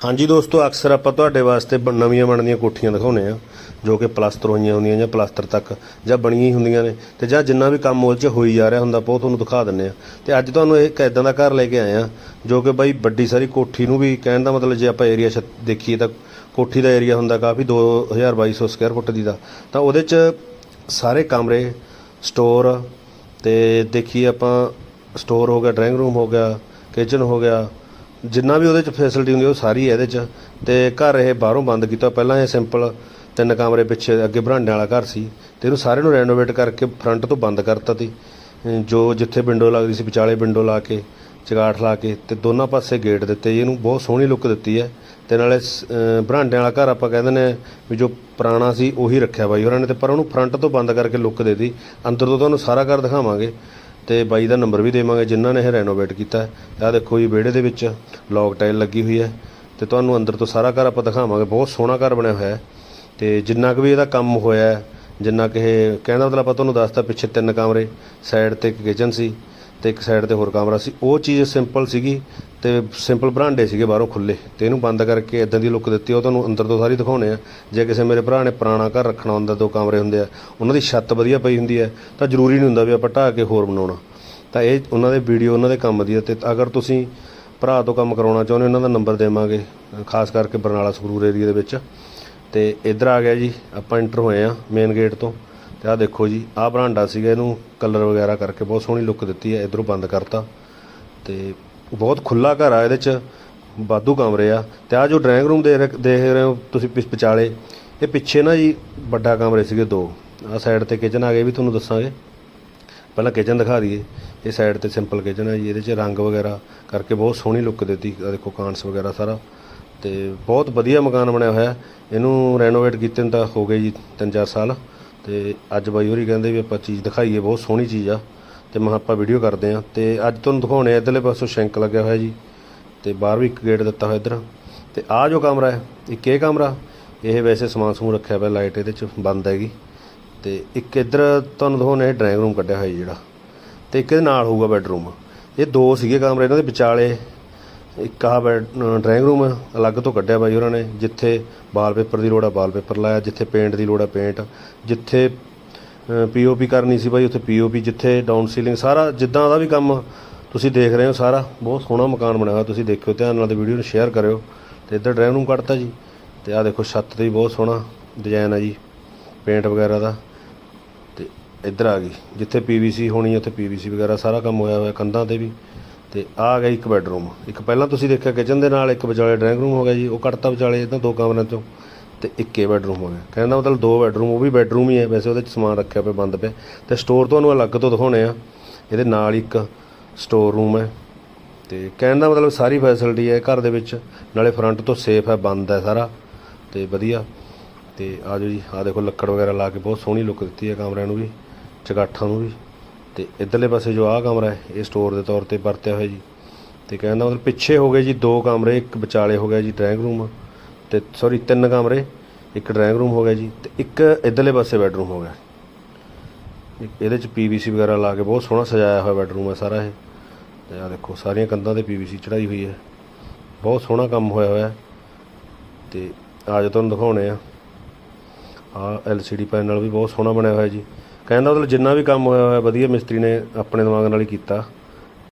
ਹਾਂਜੀ ਦੋਸਤੋ, ਅਕਸਰ ਆਪਾਂ ਤੁਹਾਡੇ ਵਾਸਤੇ ਬ- ਨਵੀਆਂ ਬਣਦੀਆਂ ਕੋਠੀਆਂ ਦਿਖਾਉਨੇ ਆ ਜੋ ਕਿ ਪਲਾਸਟਰ ਹੋਈਆਂ ਹੁੰਦੀਆਂ ਜਾਂ ਪਲਾਸਟਰ ਤੱਕ ਜਾਂ ਬਣੀਆਂ ਹੀ ਹੁੰਦੀਆਂ ਨੇ ਤੇ ਜਾਂ ਜਿੰਨਾ ਵੀ ਕੰਮ ਉਹ 'ਚ ਹੋਈ ਜਾ ਰਿਹਾ ਹੁੰਦਾ, ਆਪਾਂ ਉਹ ਤੁਹਾਨੂੰ ਦਿਖਾ ਦਿੰਨੇ ਆ ਤੇ ਅੱਜ ਤੁਹਾਨੂੰ ਇੱਕ ਇਦਾਂ ਦਾ ਘਰ ਲੈ ਕੇ ਆਏ ਆ ਜੋ ਕਿ ਬਾਈ ਵੱਡੀ ਸਾਰੀ ਕੋਠੀ ਨੂੰ ਵੀ ਕਹਿਣ ਦਾ ਮਤਲਬ ਜੇ ਆਪਾਂ ਏਰੀਆ ਦੇਖੀਏ ਤਾਂ ਕੋਠੀ ਦਾ ਏਰੀਆ ਹੁੰਦਾ ਕਾਫੀ 2200 ਸਕੁਅਰ ਫੁੱਟ ਦੀ ਦਾ। ਤਾਂ ਉਹਦੇ 'ਚ ਸਾਰੇ ਕਮਰੇ ਸਟੋਰ ਤੇ ਦੇਖੀਏ ਆਪਾਂ ਸਟੋਰ ਹੋ ਗਿਆ ਡਰਾਇੰਗ ਰੂਮ ਹੋ ਗਿਆ ਕਿਚਨ ਹੋ ਗਿਆ ਜਿੰਨਾ ਵੀ ਉਹਦੇ ਚ ਫੈਸਿਲਿਟੀ ਹੁੰਦੀ ਉਹ ਸਾਰੀ ਹੈ ਇਹਦੇ ਚ। ਤੇ ਘਰ ਇਹ ਬਾਹਰੋਂ ਬੰਦ ਕੀਤਾ। ਪਹਿਲਾਂ ਇਹ ਸਿੰਪਲ ਤਿੰਨ ਕਮਰੇ ਪਿੱਛੇ ਅੱਗੇ ਬਰਾਂਡੇ ਵਾਲਾ ਘਰ ਸੀ। ਤੇ ਇਹਨੂੰ ਸਾਰੇ ਨੂੰ ਰੈਨੋਵੇਟ ਕਰਕੇ ਫਰੰਟ ਤੋਂ ਬੰਦ ਕਰਤਾ ਤੀ ਅਮ ਜੋ ਜਿੱਥੇ ਵਿੰਡੋ ਲੱਗਦੀ ਸੀ, ਵਿਚਾਲੇ ਵਿੰਡੋ ਲਾ ਕੇ ਚਗਾਠ ਲਾ ਕੇ, ਤੇ ਦੋਨਾਂ ਪਾਸੇ ਗੇਟ ਦਿੱਤੇ। ਜੀ ਇਹਨੂੰ ਬਹੁਤ ਸੋਹਣੀ ਲੁੱਕ ਦਿੱਤੀ ਹੈ। ਤੇ ਨਾਲੇ ਸ- ਅਮ ਵਾਲਾ ਘਰ ਆਪਾਂ ਕਹਿੰਦੇ ਨੇ ਵੀ ਜੋ ਪੁਰਾਣਾ ਸੀ, ਉਹੀ ਰੱਖਿਆ ਬਾਈ ਉਹਨਾਂ ਨੇ। ਤੇ ਪਰ ਉਹਨੂੰ ਫਰੰਟ ਤੋਂ ਬੰਦ ਕਰਕੇ ਲੁੱਕ ਦੇ ਦਿੱਤੀ। ਅੰਦਰ ਤੋਂ ਤੁਹਾਨੂੰ ਸਾਰਾ ਘਰ ਦਿਖਾਵਾਂਗੇ। ਤੇ ਬਾਈ ਦਾ ਨੰਬਰ ਵੀ ਦੇਵਾਂਗੇ, ਜਿਨ੍ਹਾਂ ਨੇ ਇਹ ਰੈਨੋਵੇਟ ਕੀਤਾ ਹੈ। ਆਹ ਦੇਖੋ ਜੀ, ਵਿਹੜੇ ਦੇ ਵਿੱਚ ਲੌਕ ਟਾਈਲ ਲੱਗੀ ਹੋਈ ਹੈ ਤੇ ਤੁਹਾਨੂੰ ਅੰਦਰ ਤੋਂ ਸਾਰਾ ਘਰ ਆਪਾਂ ਦਿਖਾਵਾਂਗੇ। ਬਹੁਤ ਸੋਹਣਾ ਘਰ ਬਣਿਆ ਹੋਇਆ ਹੈ ਤੇ ਜਿੰਨਾ ਕੁ ਵੀ ਇਹਦਾ ਕੰਮ ਹੋਇਆ ਜਿੰਨਾ ਕਿ ਇਹ ਕਹਿੰਦਾ ਮਤਲਬ ਆਪਾਂ ਤੁਹਾਨੂੰ ਦੱਸਤਾ ਪਿੱਛੇ ਤਿੰਨ ਕਮਰੇ ਸਾਈਡ ਤੇ ਇੱਕ ਕਿਚਨ ਸੀ। ਤੇ ਇੱਕ ਸਾਈਡ ਤੇ ਹੋਰ ਕਮਰਾ ਸੀ। ਉਹ ਚੀਜ਼ ਸਿੰਪਲ ਸੀਗੀ ਤੇ ਸਿੰਪਲ ਬਰਾਂਡੇ ਸੀਗੇ ਬਾਹਰੋਂ ਖੁੱਲੇ ਤੇ ਇਹਨੂੰ ਬੰਦ ਕਰਕੇ ਇਦਾਂ ਦੀ ਲੁੱਕ ਦਿੱਤੀ, ਉਹ ਤੁਹਾਨੂੰ ਅੰਦਰ ਤੋਂ ਸਾਰੀ ਦਿਖਾਉਣੇ ਆ। ਜੇ ਕਿਸੇ ਮੇਰੇ ਭਰਾ ਨੇ ਪੁਰਾਣਾ ਘਰ ਰੱਖਣਾ ਹੁੰਦਾ, ਦੋ ਕਮਰੇ ਹੁੰਦੇ ਆ, ਉਹਨਾਂ ਦੀ ਛੱਤ ਵਧੀਆ ਪਈ ਹੁੰਦੀ ਹੈ ਤਾਂ ਜ਼ਰੂਰੀ ਨਹੀਂ ਹੁੰਦਾ ਵੀ ਆਪਾਂ ਢਾਹ ਕੇ ਹੋਰ ਬਣਾਉਣਾ। ਤਾਂ ਇਹ ਉਹਨਾਂ ਦੇ ਵੀਡੀਓ ਉਹਨਾਂ ਦੇ ਕੰਮ ਦੀ ਹੈ ਤੇ ਅਗਰ ਤੁਸੀਂ ਭਰਾ ਤੋਂ ਕੰਮ ਕਰਾਉਣਾ ਚਾਹੁੰਦੇ ਉਹਨਾਂ ਦਾ ਨੰਬਰ ਦੇਵਾਂਗੇ, ਖਾਸ ਕਰਕੇ ਬਰਨਾਲਾ ਸੰਗਰੂਰ ਏਰੀਆ ਦੇ ਵਿੱਚ। ਤੇ ਇੱਧਰ ਆ ਗਿਆ ਜੀ, ਆਪਾਂ ਐਂਟਰ ਹੋਏ ਆ ਮੇਨ ਗੇਟ ਤੋਂ। ਤੇ ਆਹ ਦੇਖੋ ਜੀ, ਆਹ ਬਰਾਂਡਾ ਸੀਗਾ, ਇਹਨੂੰ ਕਲਰ ਵਗੈਰਾ ਕਰਕੇ ਬਹੁਤ ਸੋਹਣੀ ਲੁੱਕ ਦਿੱਤੀ ਹੈ, ਇਧਰੋਂ ਬੰਦ ਕਰਤਾ। ਤੇ ਬਹੁਤ ਖੁੱਲਾ ਘਰ ਆ ਇਹਦੇ ਚ ਬਾਦੂ ਕਮਰੇ ਆ। ਤੇ ਆ ਜੋ ਡਰਾਇੰਗ ਰੂਮ ਦੇ ਦੇਖ ਰਹੇ ਹੋ ਤੁਸੀਂ ਪਿਛ, ਵਿਚਾਲੇ, ਇਹ ਪਿੱਛੇ ਨਾ ਜੀ ਵੱਡਾ ਕਮਰੇ ਸੀਗੇ ਦੋ। ਆ ਸਾਈਡ ਤੇ ਕਿਚਨ ਆ ਗਏ ਵੀ ਤੁਹਾਨੂੰ ਦੱਸਾਂਗੇ। ਪਹਿਲਾਂ ਕਿਚਨ ਦਿਖਾ ਦਈਏ। ਇਹ ਸਾਈਡ ਤੇ ਸਿੰਪਲ ਕਿਚਨ ਹੈ ਜੀ, ਇਹਦੇ 'ਚ ਰੰਗ ਵਗੈਰਾ ਕਰਕੇ ਬਹੁਤ ਸੋਹਣੀ ਲੁੱਕ ਦਿੱਤੀ, ਆਹ ਦੇਖੋ ਕਾਂਟਸ ਵਗੈਰਾ ਸਾਰਾ। ਤੇ ਬਹੁਤ ਵਧੀਆ ਮਕਾਨ ਬਣਿਆ ਹੋਇਆ। ਇਹਨੂੰ ਰੈਨੋਵੇਟ ਕੀਤੇ ਨੂੰ ਤਾਂ ਹੋ ਗਏ ਜੀ 3-4 ਸਾਲ। ਤੇ ਅੱਜ ਬਾਈ ਹੋਰੀ ਕਹਿੰਦੇ ਵੀ ਆਪਾਂ ਚੀਜ਼ ਦਿਖਾਈਏ, ਬਹੁਤ ਸੋਹਣੀ ਚੀਜ਼ ਆ। ਤੇ ਮੈਂ ਆਪਾਂ ਵੀਡੀਓ ਕਰਦੇ ਆ। ਤੇ ਅੱਜ ਤੁਹਾਨੂੰ ਦਿਖਾਉਣੇ ਆ, ਇੱਧਰਲੇ ਪਾਸੋਂ ਸ਼ੈਂਕ ਲੱਗਿਆ ਹੋਇਆ ਜੀ। ਤੇ ਬਾਹਰ ਵੀ ਇੱਕ ਗੇਟ ਦਿੱਤਾ ਹੋਇਆ ਇੱਧਰ। ਤੇ ਆਹ ਜੋ ਕਮਰਾ ਹੈ ਇੱਕ ਇਹ ਕਮਰਾ? ਇਹ ਵੈਸੇ ਸਮਾਨ ਸਮੂਹ ਰੱਖਿਆ ਪਿਆ, ਲਾਈਟ ਇਹਦੇ 'ਚ ਬੰਦ ਹੈਗੀ। ਤੇ ਇੱਕ ਇੱਧਰ ਤੁਹਾਨੂੰ ਦਿਖਾਉਣੇ, ਇਹ ਡਰਾਇੰਗ ਰੂਮ ਕੱਢਿਆ ਹੋਇਆ ਜੀ ਜਿਹੜਾ। ਤੇ ਇੱਕ ਇਹਦੇ ਨਾਲ ਹੋਊਗਾ ਬੈੱਡਰੂਮ। ਇਹ ਦੋ ਸੀਗੇ ਕਮਰੇ, ਇਹਨਾਂ ਦੇ ਵਿਚਾਲੇ ਇੱਕ ਆਹ ਬੈਡ ਡਰਾਇੰਗ ਰੂਮ ਅਲੱਗ ਤੋਂ ਕੱਢਿਆ ਬਾਈ ਉਹਨਾਂ ਨੇ, ਜਿੱਥੇ ਵਾਲਪੇਪਰ ਦੀ ਲੋੜ ਆ, ਵਾਲਪੇਪਰ ਲਾਇਆ, ਜਿੱਥੇ ਪੇਂਟ ਦੀ ਲੋੜ ਆ, ਪੇਂਟ। ਜਿੱਥੇ ਪੀਓਪੀ ਕਰਨੀ ਸੀ ਬਾਈ, ਉੱਥੇ ਪੀਓਪੀ ਜਿੱਥੇ ਡਾਊਨ ਸੀਲਿੰਗ ਸਾਰਾ ਜਿੱਦਾਂ ਦਾ ਵੀ ਕੰਮ ਤੁਸੀਂ ਦੇਖ ਰਹੇ ਹੋ, ਸਾਰਾ ਬਹੁਤ ਸੋਹਣਾ ਮਕਾਨ ਬਣਿਆ ਹੋਇਆ, ਤੁਸੀਂ ਦੇਖਿਓ, ਧਿਆਨ ਨਾਲ ਤੇ ਵੀਡੀਓ ਨੂੰ ਸ਼ੇਅਰ ਕਰਿਓ। ਤੇ ਇੱਧਰ ਡਰਾਇੰਗ ਰੂਮ ਕੱਢਤਾ ਜੀ, ਤੇ ਆਹ ਦੇਖੋ ਛੱਤ ਤੇ ਵੀ ਬਹੁਤ ਸੋਹਣਾ ਡਿਜ਼ਾਈਨ ਆ ਜੀ ਪੇਂਟ ਵਗੈਰਾ ਦਾ। ਤੇ ਇੱਧਰ ਆ ਗਈ, ਜਿੱਥੇ ਪੀਵੀਸੀ ਹੋਣੀ ਉੱਥੇ ਪੀਵੀਸੀ ਵਗੈਰਾ ਸਾਰਾ ਕੰਮ ਹੋਇਆ ਹੋਇਆ ਕੰਧਾਂ ਤੇ ਵੀ। ਤੇ ਆ ਗਿਆ ਇੱਕ ਬੈੱਡਰੂਮ। ਇੱਕ ਪਹਿਲਾਂ ਤੁਸੀਂ ਦੇਖਿਆ ਕਿਚਨ ਦੇ ਨਾਲ ਇੱਕ ਵਿਚਾਲੇ ਡਰਾਇੰਗ ਰੂਮ ਹੋ ਗਿਆ ਜੀ, ਉਹ ਕੱਟਤਾ ਵਿਚਾਲੇ ਇਹਨਾਂ ਦੋ ਕਮਰਿਆਂ ਚੋਂ ਤੇ ਇੱਕ ਇਹ ਬੈੱਡਰੂਮ ਹੋ ਗਿਆ। ਕਹਿੰਦਾ ਮਤਲਬ ਦੋ ਬੈੱਡਰੂਮ, ਉਹ ਵੀ ਬੈੱਡਰੂਮ ਹੀ ਹੈ, ਵੈਸੇ ਉਹਦੇ ਚ ਸਮਾਨ ਰੱਖਿਆ ਪਿਆ, ਬੰਦ ਪਿਆ। ਤੇ ਸਟੋਰ ਤੁਹਾਨੂੰ ਅਲੱਗ ਤੋਂ ਦਿਖਾਉਣੇ ਆ। ਇਹਦੇ ਨਾਲ ਇੱਕ ਸਟੋਰ ਰੂਮ ਹੈ। ਤੇ ਕਹਿਣ ਦਾ ਮਤਲਬ ਸਾਰੀ ਫੈਸਿਲਿਟੀ ਹੈ ਘਰ ਦੇ ਵਿੱਚ, ਨਾਲੇ ਫਰੰਟ ਤੋਂ ਸੇਫ ਹੈ, ਬੰਦ ਹੈ ਸਾਰਾ। ਤੇ ਵਧੀਆ। ਤੇ ਆ ਜਾਓ ਜੀ, ਆ ਦੇਖੋ ਲੱਕੜ ਵਗੈਰਾ ਲਾ ਕੇ ਬਹੁਤ ਸੋਹਣੀ ਲੁੱਕ ਦਿੱਤੀ ਹੈ ਕਮਰਿਆਂ ਨੂੰ ਵੀ ਚਗਾਠਾਂ ਨੂੰ ਵੀ। ਤੇ ਇਧਰਲੇ ਪਾਸੇ ਜੋ ਆਹ ਕਮਰਾ ਹੈ, ਇਹ ਸਟੋਰ ਦੇ ਤੌਰ ਤੇ ਵਰਤਿਆ ਹੋਇਆ ਜੀ। ਤੇ ਕਹਿੰਦਾ ਮਤਲਬ ਪਿੱਛੇ ਹੋ ਗਏ ਜੀ ਦੋ ਕਮਰੇ, ਇੱਕ ਵਿਚਾਲੇ ਹੋ ਗਿਆ ਜੀ ਡਰਾਇੰਗ ਰੂਮ ਤੇ ਸੌਰੀ ਤਿੰਨ ਕਮਰੇ, ਇੱਕ ਡਰਾਇੰਗ ਰੂਮ ਹੋ ਗਿਆ ਜੀ ਤੇ ਇੱਕ ਇਧਰਲੇ ਪਾਸੇ ਬੈੱਡਰੂਮ ਹੋ ਗਿਆ। ਇੱਕ ਇਹਦੇ ਚ ਪੀਵੀਸੀ ਵਗੈਰਾ ਲਾ ਕੇ ਬਹੁਤ ਸੋਹਣਾ ਸਜਾਇਆ ਹੋਇਆ ਬੈੱਡਰੂਮ ਹੈ ਸਾਰਾ ਇਹ। ਤੇ ਆ ਦੇਖੋ, ਸਾਰੀਆਂ ਕੰਧਾਂ ਤੇ ਪੀਵੀਸੀ ਚੜਾਈ ਹੋਈ ਹੈ। ਬਹੁਤ ਸੋਹਣਾ ਕੰਮ ਹੋਇਆ ਹੋਇਆ ਹੈ। ਤੇ ਅੱਜ ਤੁਹਾਨੂੰ ਦਿਖਾਉਣੇ ਆ ਆ ਐਲਸੀਡੀ ਪੈਨਲ ਵੀ ਬਹੁਤ ਸੋਹਣਾ ਬਣਿਆ ਹੋਇਆ ਜੀ। ਕਹਿੰਦਾ ਮਤਲਬ ਜਿੰਨਾ ਵੀ ਕੰਮ ਹੋਇਆ ਹੋਇਆ, ਵਧੀਆ ਮਿਸਤਰੀ ਨੇ ਆਪਣੇ ਦਿਮਾਗ ਨਾਲ ਹੀ ਕੀਤਾ।